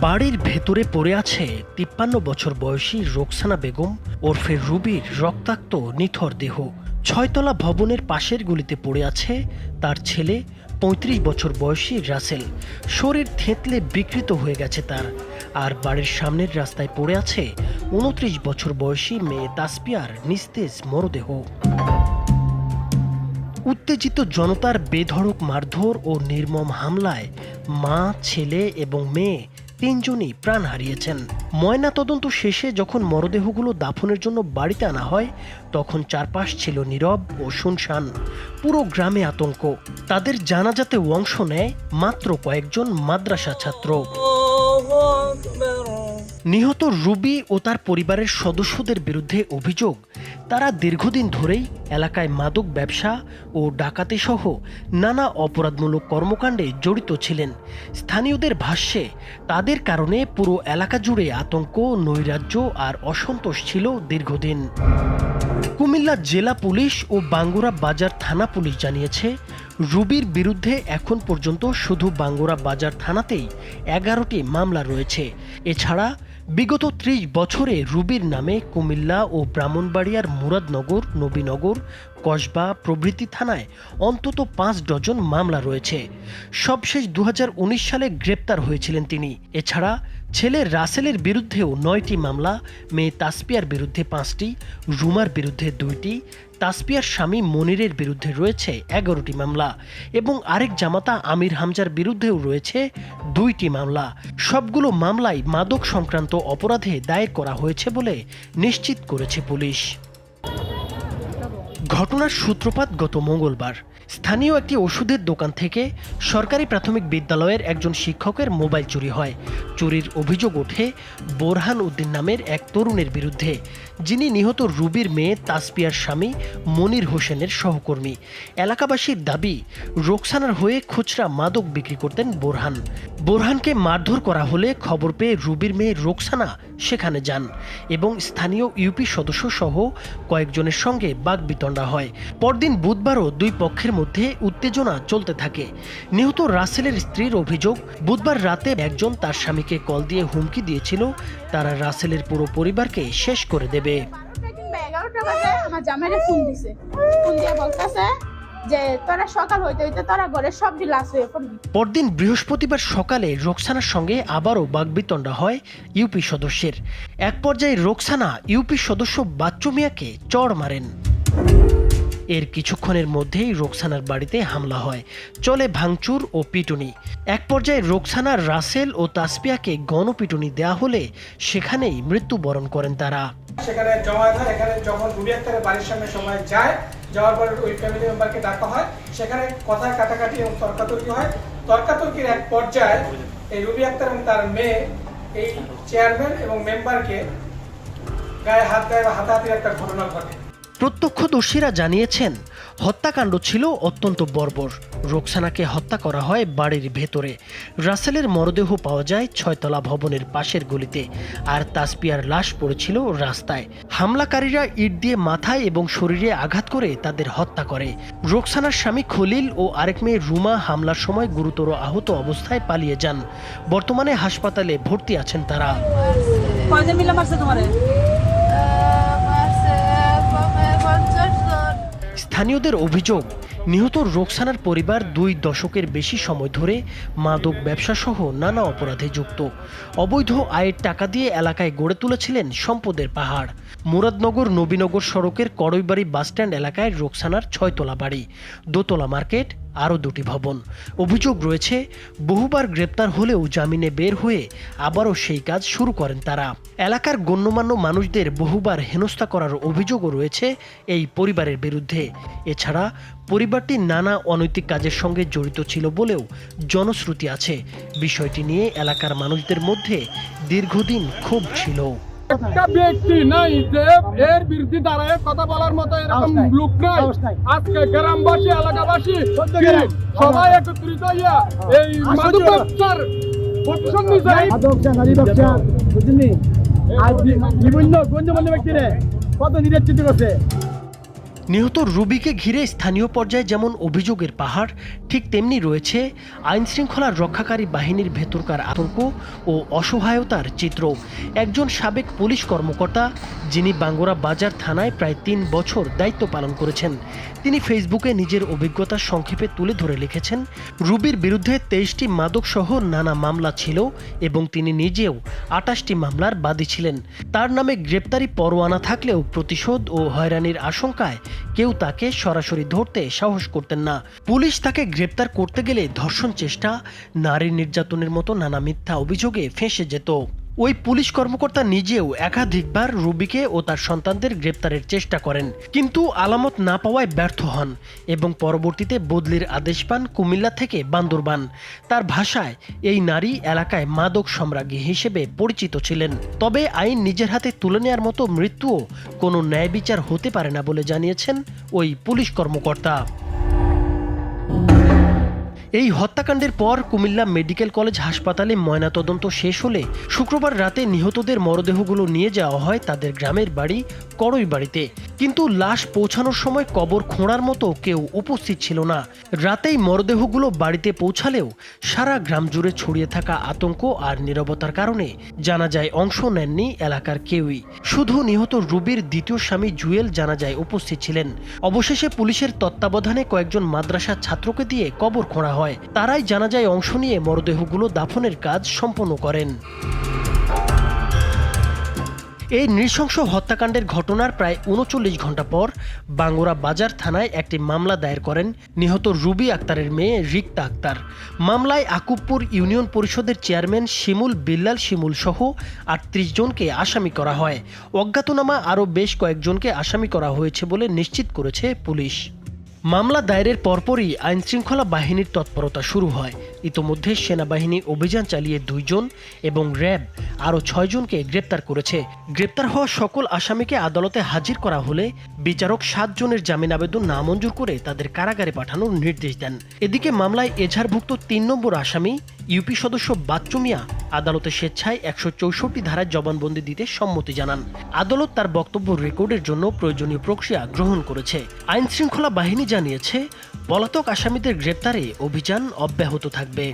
বাড়ির ভেতরে পড়ে আছে তিপ্পান্ন বছর বয়সী রোকসানা বেগম, ওরফে রুবির রক্তাক্ত নিথর দেহ। ছয়তলা ভবনের পাশের গুলিতে পড়ে আছে তার ছেলে, পঁয়ত্রিশ বছর বয়সী রাসেল। শরীর থেঁতলে বিকৃত হয়ে গেছে তার। আর বাড়ির সামনের রাস্তায় পড়ে আছে উনত্রিশ বছর বয়সী মেয়ে তাসপিয়ার নিস্তেজ মরদেহ। উত্তেজিত জনতার বেধড়ক মারধর ও নির্মম হামলায় মা, ছেলে এবং মেয়ে তিনজনই প্রাণ হারিয়েছেন। ময়না তদন্ত শেষে যখন মরদেহগুলো দাফনের জন্য বাড়িতে আনা হয়, তখন চারপাশ ছিল নীরব ও শুনশান। পুরো গ্রামে আতঙ্ক। তাদের জানাজাতে অংশ নেয় মাত্র কয়েকজন মাদ্রাসা ছাত্র। নিহত রুবি ও তার পরিবারের সদস্যদের বিরুদ্ধে অভিযোগ। তারা দীর্ঘদিন ধরেই এলাকায় মাদক ব্যবসা ও ডাকাতি সহ নানা অপরাধমূলক কর্মকাণ্ডে জড়িত ছিলেন। স্থানীয়দের ভাষ্যে, তাদের কারণে পুরো এলাকা জুড়ে আতঙ্ক, নৈরাজ্য আর অসন্তোষ ছিল দীর্ঘদিন। কুমিল্লা জেলা পুলিশ ও বাঙ্গুরা বাজার থানা পুলিশ জানিয়েছে, রুবির বিরুদ্ধে এখন পর্যন্ত শুধু বাঙ্গুরা বাজার থানাতেই এগারোটি মামলা রয়েছে। এছাড়া বিগত ত্রিশ বছরে রুবির নামে কুমিল্লা ও ব্রাহ্মণবাড়িয়ার মুরাদনগর, নবীনগর, কসবা প্রভৃতি থানায় অন্তত পাঁচ ডজন মামলা রয়েছে। সবশেষ দু হাজার উনিশ সালে গ্রেপ্তার হয়েছিলেন তিনি। এছাড়া ছেলে রাসেলের বিরুদ্ধেও নয়টি মামলা, মেয়ে তাসপিয়ার বিরুদ্ধে পাঁচটি, রুমার বিরুদ্ধে দুইটি, তাসপিয়ার স্বামী মনিরের বিরুদ্ধে রয়েছে এগারোটি মামলা এবং আরেক জামাতা আমির হামজার বিরুদ্ধেও রয়েছে দুইটি মামলা। সবগুলো মামলাই মাদক সংক্রান্ত অপরাধে দায়ের করা হয়েছে বলে নিশ্চিত করেছে পুলিশ। ঘটনার সূত্রপাত গত মঙ্গলবার। স্থানীয় একটি ওষুধের দোকান থেকে সরকারি প্রাথমিক বিদ্যালয়ের একজন শিক্ষকের মোবাইল চুরি হয়। চুরির অভিযোগ ওঠে বোরহান উদ্দিন নামের এক তরুণের বিরুদ্ধে, যিনি নিহত রুবির মেয়ে তাসপিয়ার স্বামী মনির হোসেনের সহকর্মী। এলাকাবাসীর দাবি, রোকসানার হয়ে খুচরা মাদক বিক্রি করতেন বোরহান। বোরহানকে মারধর করা হলে খবর পেয়ে রুবির মেয়ে রোকসানা সেখানে যান এবং স্থানীয় ইউপি সদস্য সহ কয়েকজনের সঙ্গে বাগবিতণ্ডা হয়। পরদিন বুধবারও দুই পক্ষের মধ্যে উত্তেজনা চলতে থাকে। নিহত রাসেলের স্ত্রীর অভিযোগ বুধবার রাতে একজন তার স্বামীকে কল দিয়ে হুমকি দিয়েছিল তারা রাসেলের পুরো পরিবারকে শেষ করে দেবে। বারোটা এগারোটা বাজে আমার জামাইরে ফোন দিছে। ফোন দিয়ে বলতেছে যে তোরা সকাল হইতে হইতে তোরা ঘরে সব লাশ হয়ে পড়বি। পরদিন বৃহস্পতিবার সকালে রোকসানার সঙ্গে আবারও বাগবিতণ্ডা হয় ইউপি সদস্যের। এক পর্যায়ে রোকসানা ইউপি সদস্য বাচ্চু মিয়াকে চড় মারেন। এর কিছুক্ষণের মধ্যেই রোকসানার বাড়িতে হামলা হয়। চলে ভাঙচুর ও পিটুনি। এক পর্যায়ে রোকসানার রাসেল ও তাসপিয়াকে গণপিটুনি দেয়া হলে সেখানেই মৃত্যুবরণ করেন তারা। সেখানে জমায়েত হয় এখানে যখন রুবি আক্তারের বাড়ির সামনে সময় যায়, যাওয়ার পর ওই ফ্যামিলি মেম্বারকে ডাকা হয়। সেখানে কথা কাটাকাটি এবং তর্কাতর্কি হয়। তর্কাতর্কির এক পর্যায়ে এই রুবি আক্তার এবং তার মেয়ে, এই চেয়ারম্যান এবং মেম্বারকে গায়ে হাত দেয় বা হাতাহাতির একটা ঘটনা ঘটে। প্রত্যক্ষদর্শীরা জানিয়েছেন, হত্যাকাণ্ড ছিল অত্যন্ত বর্বর। রোকসানাকে হত্যা করা হয় বাড়ির ভেতরে। রাসেলের মরদেহ পাওয়া যায় ছয়তলা ভবনের পাশের গলিতে, আর তাসপিয়ার লাশ পড়েছিল রাস্তায়। হামলাকারীরা ইট দিয়ে মাথায় এবং শরীরে আঘাত করে তাদের হত্যা করে। রোকসানার স্বামী খলিল ও আরেক মেয়ে রুমা হামলার সময় গুরুতর আহত অবস্থায় পালিয়ে যান। বর্তমানে হাসপাতালে ভর্তি আছেন তারা। স্থানীয়দের অভিযোগ, নিহত রোকসানার পরিবার দুই দশকের বেশি সময় ধরে মাদক ব্যবসাসহ নানা অপরাধে যুক্ত। অবৈধ আয়ের টাকা দিয়ে এলাকায় গড়ে তুলেছিলেন সম্পদের পাহাড়। মুরাদনগর নবীনগর সড়কের করইবাড়ি বাসস্ট্যান্ড এলাকায় রোকসানার ছয়তলা বাড়ি। দোতলা মার্কেট আরও দুটি ভবন। অভিযোগ রয়েছে, বহুবার গ্রেপ্তার হলেও জামিনে বের হয়ে আবারও সেই কাজ শুরু করেন তারা। এলাকার গণ্যমান্য মানুষদের বহুবার হেনস্থা করার অভিযোগও রয়েছে এই পরিবারের বিরুদ্ধে। এছাড়া, পরিবারটি নানা অনৈতিক কাজের সঙ্গে জড়িত ছিল বলেও জনশ্রুতি আছে। বিষয়টি নিয়ে এলাকার মানুষদের মধ্যে দীর্ঘদিন ক্ষোভ ছিল। একটা ব্যক্তি নাই যে এর বিরুদ্ধে দাঁড়ায় কথা বলার মতো এরকম লোক নাই। আজকে গ্রামবাসী এলাকাবাসী সবাই একত্রিত হইয়া এই মাদক ব্যবসার প্রতিশোধ নারী ব্যবসা বুঝলি? আর বিভিন্ন গণ্যমান্য ব্যক্তিরে কত নির্যাতিত করছে? নিহত রুবিকে ঘিরে স্থানীয় পর্যায়ে যেমন অভিযোগের পাহাড়, ঠিক তেমনি রয়েছে আইন শৃঙ্খলার রক্ষাকারী বাহিনীর ভেতরকার আতঙ্ক ও অসহায়তার চিত্র। একজন সাবেক পুলিশ কর্মকর্তা, যিনি বাঙ্গুরা বাজার থানায় প্রায় তিন বছর দায়িত্ব পালন করেছেন, তিনি ফেসবুকে নিজের অভিজ্ঞতা সংক্ষেপে তুলে ধরে লিখেছেন, রুবির বিরুদ্ধে তেইশটি মাদকসহ নানা মামলা ছিল এবং তিনি নিজেও আটাশটি মামলার বাদী ছিলেন। তার নামে গ্রেপ্তারি পরোয়ানা থাকলেও প্রতিশোধ ও হয়রানির আশঙ্কায় কেউ তাকে সরাসরি ধরতে সাহস করতেন না। পুলিশ তাকে গ্রেপ্তার করতে গেলে ধর্ষণ চেষ্টা, নারী নির্যাতনের মতো নানা মিথ্যা অভিযোগে ফেঁসে যেত। ওই পুলিশ কর্মকর্তা নিজেও একাধিকবার রুবিকে ও তার সন্তানদের গ্রেপ্তারের চেষ্টা করেন, কিন্তু আলামত না পাওয়ায় ব্যর্থ হন এবং পরবর্তীতে বদলির আদেশ পান কুমিল্লা থেকে বান্দরবান। তার ভাষায়, এই নারী এলাকায় মাদক সম্রাজ্ঞী হিসেবে পরিচিত ছিলেন। তবে আইন নিজের হাতে তুলে নেওয়ার মতো মৃত্যুও কোনো ন্যায় বিচার হতে পারে না বলে জানিয়েছেন ওই পুলিশ কর্মকর্তা। এই হত্যাকাণ্ডের পর কুমিল্লা মেডিকেল কলেজ হাসপাতালে ময়নাতদন্ত শেষ হলে শুক্রবার রাতে নিহতদের মরদেহগুলো নিয়ে যাওয়া হয় তাদের গ্রামের বাড়ি, করই বাড়িতে। কিন্তু লাশ পৌঁছানোর সময় কবর খোঁড়ার মতো কেউ উপস্থিত ছিল না। রাতেই মরদেহগুলো বাড়িতে পৌঁছালেও সারা গ্রাম জুড়ে ছড়িয়ে থাকা আতঙ্ক আর নীরবতার কারণে জানা যায় অংশ নেননি এলাকার কেউই। শুধু নিহত রুবির দ্বিতীয় স্বামী জুয়েল জানা যায় উপস্থিত ছিলেন। অবশেষে পুলিশের তত্ত্বাবধানে কয়েকজন মাদ্রাসার ছাত্রকে দিয়ে কবর খোঁড়া হয়। তারাই জানা যায় অংশ নিয়ে মরদেহগুলো দাফনের কাজ সম্পন্ন করেন। এই নৃশংস হত্যাকাণ্ডের ঘটনার প্রায় উনচল্লিশ ঘণ্টা পর বাঙ্গুরা বাজার থানায় একটি মামলা দায়ের করেন নিহত রুবি আক্তারের মেয়ে রিক্তা আক্তার। মামলায় আকুবপুর ইউনিয়ন পরিষদের চেয়ারম্যান শিমুল বিল্লাল শিমুল সহ আটত্রিশ জনকে আসামি করা হয়। অজ্ঞাতনামা আরও বেশ কয়েকজনকে আসামি করা হয়েছে বলে নিশ্চিত করেছে পুলিশ। মামলা দায়েরের পরপরই আইনশৃঙ্খলা বাহিনীর তৎপরতা শুরু হয়। ইতোমধ্যে সেনাবাহিনী অভিযান চালিয়ে দুইজন এবং র্যাব আরও ছয়জনকে গ্রেপ্তার করেছে। গ্রেপ্তার হওয়া সকল আসামিকে আদালতে হাজির করা হলে বিচারক সাতজনের জামিন আবেদন নামঞ্জুর করে তাদের কারাগারে পাঠানোর নির্দেশ দেন। এদিকে মামলায় এজাহারভুক্ত তিন নম্বর আসামি, ইউপি সদস্য বাচ্চু মিয়া, আদালতে স্বেচ্ছায় একশো চৌষট্টি ধারায় জবানবন্দি দিতে সম্মতি জানান। আদালত তার বক্তব্য রেকর্ডের জন্য প্রয়োজনীয় প্রক্রিয়া গ্রহণ করেছে। আইন শৃঙ্খলা বাহিনী জানিয়েছে, পলাতক আসামিদের গ্রেপ্তারে অভিযান অব্যাহত থাকবে।